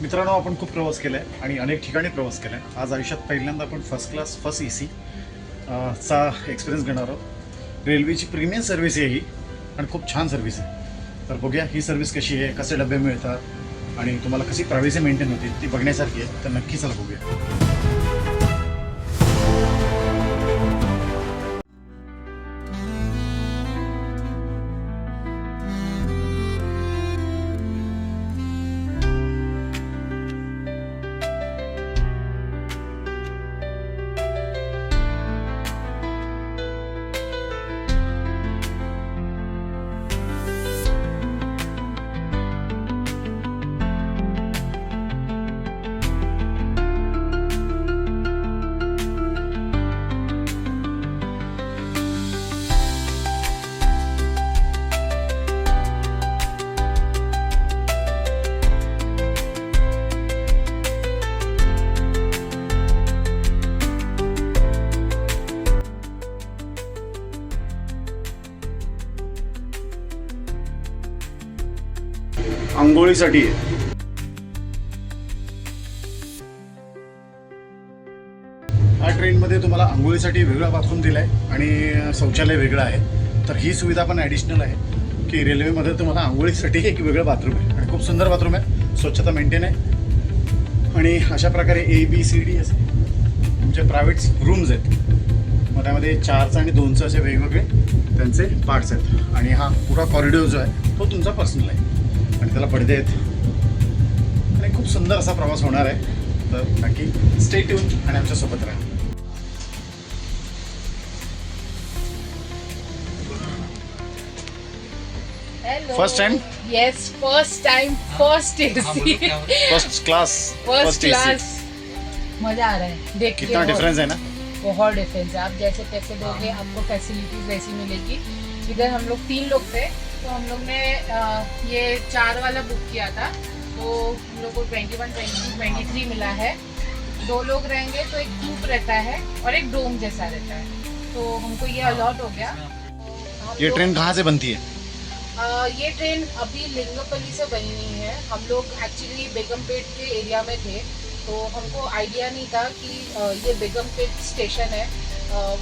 मित्रांनो आपण खूप प्रवास केला आहे आणि अनेक ठिकाणी प्रवास केला आहे आज आयुष्यात पहिल्यांदा आपण first class first A C चा एक्सपिरियन्स घेणार आहोत. रेल्वेची प्रीमियम सर्व्हिस आहे ही आणि खूप छान सर्व्हिस आहे. तर बघूया ही सर्व्हिस कशी आहे कसे डबे मिळतात आणि तुम्हाला कशी प्रायव्हसी मेंटेन होते ती बघण्यासारखी आहे. तर नक्की चला बघूया. चळवळीसाठी. आहे या ट्रेनमध्ये तुम्हाला आंघोळीसाठी वेगळा बाथरूम दिला आहे आणि शौचालय वेगळं आहे. तर ही सुविधा पण ॲडिशनल आहे की रेल्वेमध्ये तुम्हाला आंघोळीसाठी एक वेगळं बाथरूम आहे. आणि खूप सुंदर बाथरूम आहे. स्वच्छता मेंटेन आहे. आणि अशा प्रकारे ए बी सी डी असे तुमचे प्रायव्हेट रूम्स आहेत. मग त्यामध्ये चारचं आणि दोनचं असे वेगवेगळे त्यांचे पार्ट्स आहेत. आणि हा पुरा कॉरिडॉर जो आहे तो तुमचा पर्सनल आहे. त्याला पडदे आहेत. आणि खूप सुंदर असा प्रवास होणार आहे. तर नक्की स्टे ट्यून आणि आमच्यासोबत राहा. First time? Yes, first time, first AC. First class first class. मजा आ रहा है. देख कितना डिफरेंस है ना? बहुत डिफरेंस है. आप जैसे पैसे दोगे आपको फैसिलिटीज वैसी मिलेगी. इधर हम लोग तीन लोग थे. तो हम लोग ने ये चार वाला बुक किया था। तो हम लोग को twenty one twenty twenty three मिला है। दो लोग रहेंगे तो एक कूप रहता है और एक डोम जैसा रहता है। तो हमको ये अलॉट हो गया। हम ये ट्रेन कहाँ से बनती है? अ, ये ट्रेन अभी लिंगपली से बनी हुई है। हम लोग एक्चुअली बेगमपेट के एरिया में थे। तो हमको आइडिया नहीं था कि ये बेगमपेट स्टेशन है।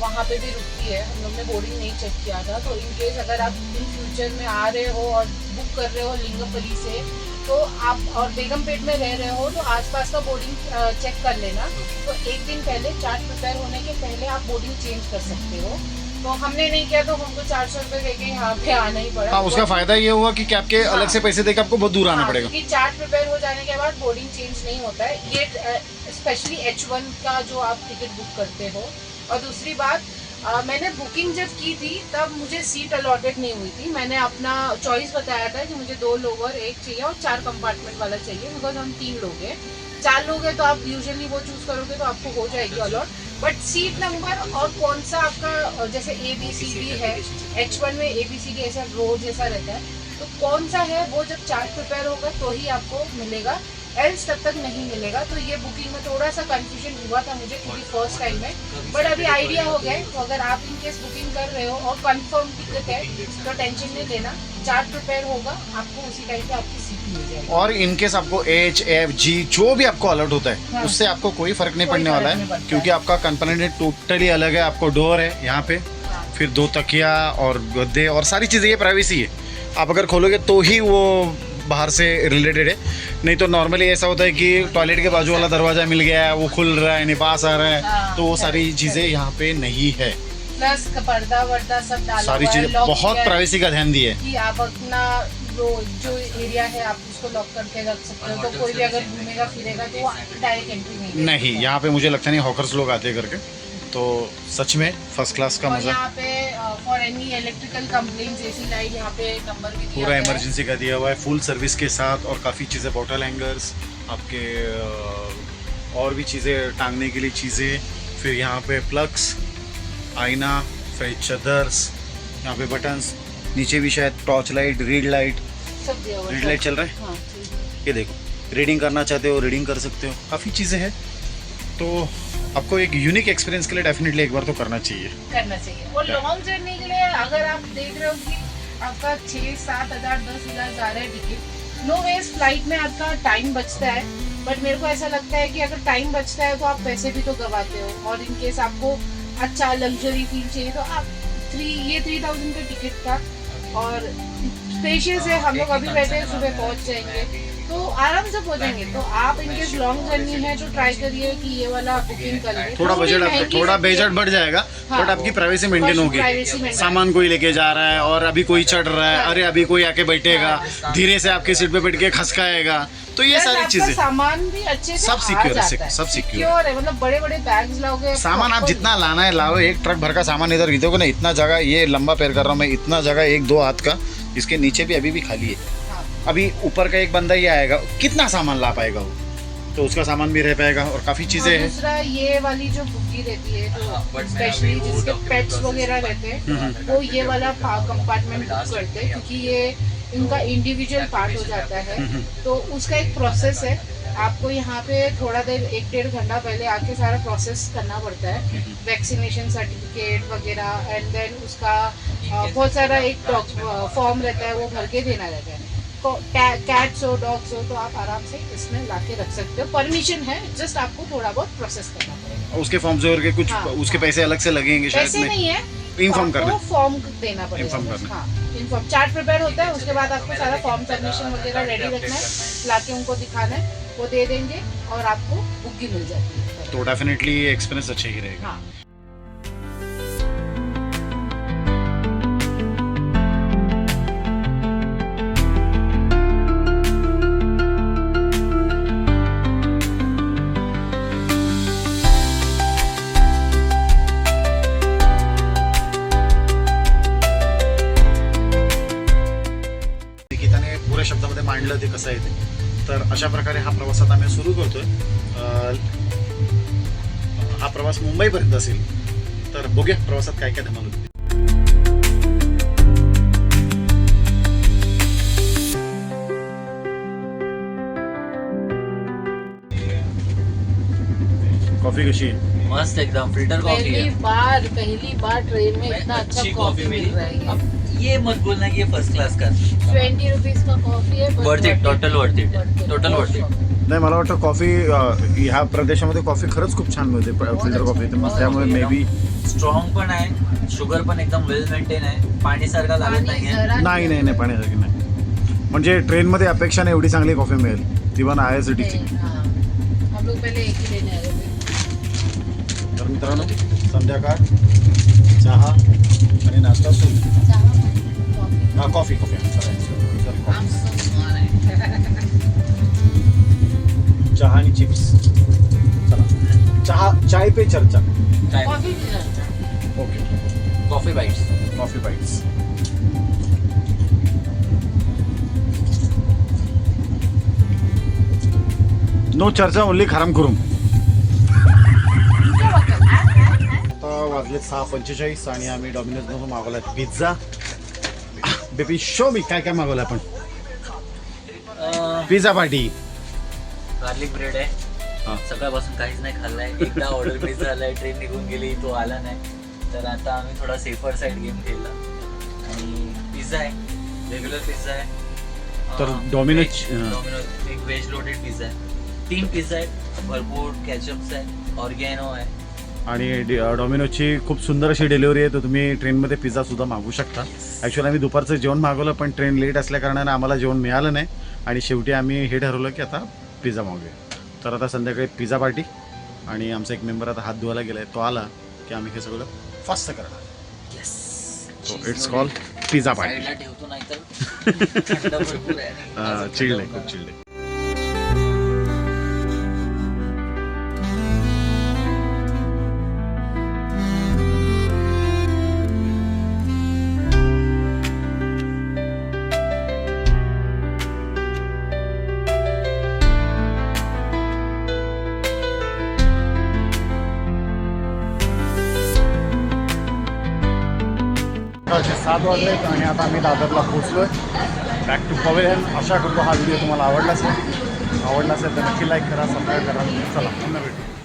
वहाँ पे भी रुकती है। हम लोग ने बोर्डिंग नहीं चेक किया था। तो इन केस अगर आप इन फ्यूचर में आ रहे हो और बुक कर रहे हो लिंगपल्ली से तो आप और बेगमपेट में रह रहे हो तो आसपास का बोर्डिंग चेक कर लेना। तो एक दिन पहले चार्ट प्रिपेयर होने के पहले आप बोर्डिंग चेंज कर सकते हो। तो हमने नहीं किया तो हमको चार सौ रुपये देके यहाँ पे आना ही पड़ा। हाँ उसका फ़ायदा ये हुआ कि क्या आपके हाँ। अलग से पैसे देके आपको बहुत दूर आना हाँ, पड़ेगा। क्योंकि चार्ट प्रिपेयर हो जाने के बाद बोर्डिंग चेंज नहीं होता है। ये स्पेशली एच वन का जो आप टिकट बुक करते हो और दूसरी बात अ, मैंने बुकिंग जब की थी तब मुझे सीट अलॉटेड नहीं हुई थी। मैंने अपना चॉइस बताया था कि मुझे दो लोअर एक चाहिए और चार कंपार्टमेंट वाला चाहिए बिकॉज़ हम तीन लोग हैं। चार लोग हैं तो आप यूजुअली वो चूज़ करोगे तो आपको हो जाएगी अलॉट बट सीट नंबर और कौन सा आपका जैसे ए बी सी डी है एच वन में ए बी सी डी ऐसा रो जैसा रहता है तो कौन सा है वो जब चार्ट प्रिपेयर होगा तो ही आपको मिलेगा। एल्स तब तक नहीं मिलेगा। तो ये बुकिंग में थोड़ा सा कंफ्यूजन हुआ था मुझे क्योंकि फ़र्स्ट टाइम है बट अभी आइडिया हो गया तो अगर आप इन केस बुकिंग कर रहे हो और कंफर्म टिकट है तो टेंशन नहीं लेना। चार्ट प्रिपेयर होगा। आपको उसी टाइम पे आपकी सीट मिल जाएगी। और इनकेस आपको एच एफ़ जी जो भी आपको अलर्ट होता है हाँ। उससे आपको कोई फ़र्क नहीं पड़ने वाला है। क्योंकि आपका कंपोनेंट टोटली अलग है आपको डोर है यहाँ पे हाँ। फिर दो तकिया और गद्दे और सारी चीज़ें ये प्राइवेसी है। आप अगर खोलोगे तो ही वो बाहर से रिलेटेड है। नहीं तो नॉर्मली ऐसा होता है कि टॉयलेट के बाजू वाला दरवाज़ा मिल गया है वो खुल रहा है नहीं पास आ रहा है हाँ, तो वो सारी correct, चीज़ें यहाँ पे नहीं है। प्लस पर्दा वर्दा सब डाला सारी चीज़ें बहुत प्राइवेसी का ध्यान दिए कि आप अपना जो जो एरिया है आप उसको लॉक करके रख सकते हो। तो कोई भी अगर घूमेगा फिरेगा तो डायरेक्ट एंट्री नहीं नहीं यहाँ पे मुझे लगता नहीं हॉकर्स लोग आते करके तो सच में फ़र्स्ट क्लास का मज़ा। यहाँ पे for any electrical complaints AC light यहाँ पे नंबर भी पूरा इमरजेंसी का दिया हुआ है फुल सर्विस के साथ और काफ़ी चीज़ें बॉटल हैंगर्स आपके और भी चीज़ें टांगने के लिए चीज़ें फिर यहाँ पे प्लग्स आईना फिर चदर्स यहाँ पे बटन्स नीचे भी शायद torch light read light read light चल रहा है? हाँ ये देखो रीडिंग करना चाहते हो रीडिंग कर सकते हो काफ़ी चीज़ें हैं। तो आपको एक यूनिक एक्सपीरियंस के लिए डेफिनेटली एक बार तो करना चाहिए। करना चाहिए। और लॉन्ग जर्नी के लिए अगर आप देख रहे हो कि आपका छः सात हज़ार दस हज़ार जा रहा है टिकट नो वेज फ़्लाइट में आपका टाइम बचता है। बट मेरे को ऐसा लगता है कि अगर टाइम बचता है तो आप पैसे भी तो गवाते हो। और इन केस आपको अच्छा लग्जरी फील चाहिए तो आप थ्री ये थ्री थाउज़ेंड का टिकट था और स्पेशियस है हम लोग अभी बैठे हैं सुबह पहुँच जाएँगे। तो आराम से पहुँचेंगे तो आप इनकेस लॉन्ग जर्नी है तो ट्राई करिए कि ये वाला बुकिंग कर थोड़ा बजट आपका थोड़ा बजट बढ़ जाएगा हाँ। बट आपकी प्राइवेसी मेंटेन होगी। सामान कोई लेके जा रहा है और अभी कोई चढ़ रहा है अरे अभी कोई आके बैठेगा धीरे से आपकी सीट पे बैठ के खसकाएगा। तो ये सारी चीज़ें। सामान भी अच्छे से सब secure है, सब secure है। मतलब बड़े बड़े बैग्स लाओगे सामान आप जितना लाना है लाओ। एक ट्रक भर का सामान इधर देखोगे ना इतना जगह ये लंबा पैर कर रहा हूँ मैं इतना जगह एक दो हाथ का इसके नीचे भी अभी भी खाली है हाँ। अभी ऊपर का एक बंदा ही आएगा कितना सामान ला पाएगा वो? तो उसका सामान भी रह पाएगा और काफ़ी चीज़ें और हैं। दूसरा ये वाली जो बुग्गी रहती है हाँ, जो स्पेशली वो जिसके पेट्स वगैरह रहते हम्म, हैं वो ये वाला कंपार्टमेंट बुक करते हैं क्योंकि ये इनका इंडिविजुअल पार्ट हो जाता है। हम्म, तो उसका एक प्रोसेस है आपको यहाँ पे थोड़ा देर एक डेढ़ घंटा पहले आके सारा प्रोसेस करना पड़ता है। वैक्सीनेशन सर्टिफिकेट वगैरह एंड देन उसका बहुत सारा एक फॉर्म रहता है वो भर के देना रहता है। कैट्स हो डॉग्स हो तो आप आराम से इसमें ला के रख सकते हो। परमिशन है जस्ट आपको थोड़ा बहुत प्रोसेस करना पड़ेगा। उसके फॉर्म से और के कुछ हाँ, उसके हाँ। पैसे अलग से लगेंगे शायद पैसे नहीं। है। इन्फॉर्म करना फॉर्म देना पड़ेगा। बस, करना। हाँ इन्फॉर्म चार्ट प्रिपेयर होता है उसके बाद आपको सारा फॉर्म सबमिशन वगैरह रेडी रखना है। लाके उनको दिखाना है वो दे देंगे और आपको बुक मिल जाती है। तो डेफिनेटली एक्सपीरियंस अच्छा ही रहेगा। मांडलं आहे ते तर अशा प्रकारे हा प्रवास आता आम्ही सुरू करतोय. हा प्रवास मुंबईपर्यंत असेल तर बघूया प्रवासात काय काय धमाल होते. कॉफी कशी आहे? मस्त एकदम. फिल्टर कॉफी पहली है बार पहली बार ट्रेन में इतना अच्छा अच्छी कॉफी मिल रहा है। अब ये मत बोलना कि ये फर्स्ट क्लास का ट्वेंटी रुपीज का कॉफी है but Worth it, total worth it. Worth it. Total worth it. नाही मला वाटतं कॉफी अं, ह्या प्रदेशामध्ये कॉफी खरंच खूप छान मिळते फिल्टर कॉफी तर त्यामुळे मे बी स्ट्रॉंग पण आहे. शुगर पण एकदम वेल मेंटेन आहे. पाणी सारखा लागत पानी नाहीये. जरा नाही नाही नाही पाण्यासारखी नाही. म्हणजे ट्रेनमध्ये अपेक्षाने एवढी चांगली कॉफी मिळेल. ती पण आय एस टीची नहीं, हाँ। हम लोग पहले एक ही लेने थे. मित्रांनो संध्याकाळ चहा आणि नाश्ता सुरू. चाहा, कॉफी. हा कॉफी कॉफी. चहा आणि चिप्स चला. चहा चाय पे चर्चा. Okay coffee bites coffee bites no चर्चा ओनली खाराम करून. आता वाजले सहा पंचेचाळीस आणि आम्ही डॉमिनोजमधून मागवलाय पिझ्झा बेबी शो मी काय काय मागवलं आपण पिझ्झा पार्टी गार्लिक ब्रेड आहे. सकाळपासून काहीच नाही खाल्लाय. एकदा ऑर्डर मिस झालाय ट्रेन निघून गेली तो आला नाही. तर आता आम्ही थोडा सेफर साईड गेम खेळला. आणि पिझ्झा आहे. रेग्युलर पिझ्झा आहे. तर Domino's- हा. Domino's एक व्हेज लोडेड पिझ्झा आहे. तीन पिझ्झा आहेत. भरपूर कॅचअप्स आहे. ऑर्गॅनो आहे. आणि डि- डॉमिनोजची खूप सुंदर अशी डिलिव्हरी आहे. तर तुम्ही ट्रेनमध्ये पिझ्झा सुद्धा मागवू शकता. ॲक्च्युली आम्ही दुपारचं जेवण मागवलं पण ट्रेन लेट असल्या कारणाने आम्हाला जेवण मिळालं नाही. आणि शेवटी आम्ही हे ठरवलं की आता पिझ्झा मागूया. तर आता संध्याकाळी पिझ्झा पार्टी आणि आमचा एक मेंबर आता हात धुवायला गेलाय. तो आला की आम्ही हे सगळं फास्ट करणार. Yes so it's call pizza party आहे. चिल्ड आहे खूप. चिल्ड आहे. सकाळचे सात वाजलेत आणि आता आम्ही दादरला पोहोचलोय. बॅक टू पवेन आशा करतो हा व्हिडिओ तुम्हाला आवडला असेल. आवडला असेल तर नक्की लाईक करा सबस्क्राईब करा. चला पुन्हा भेटू.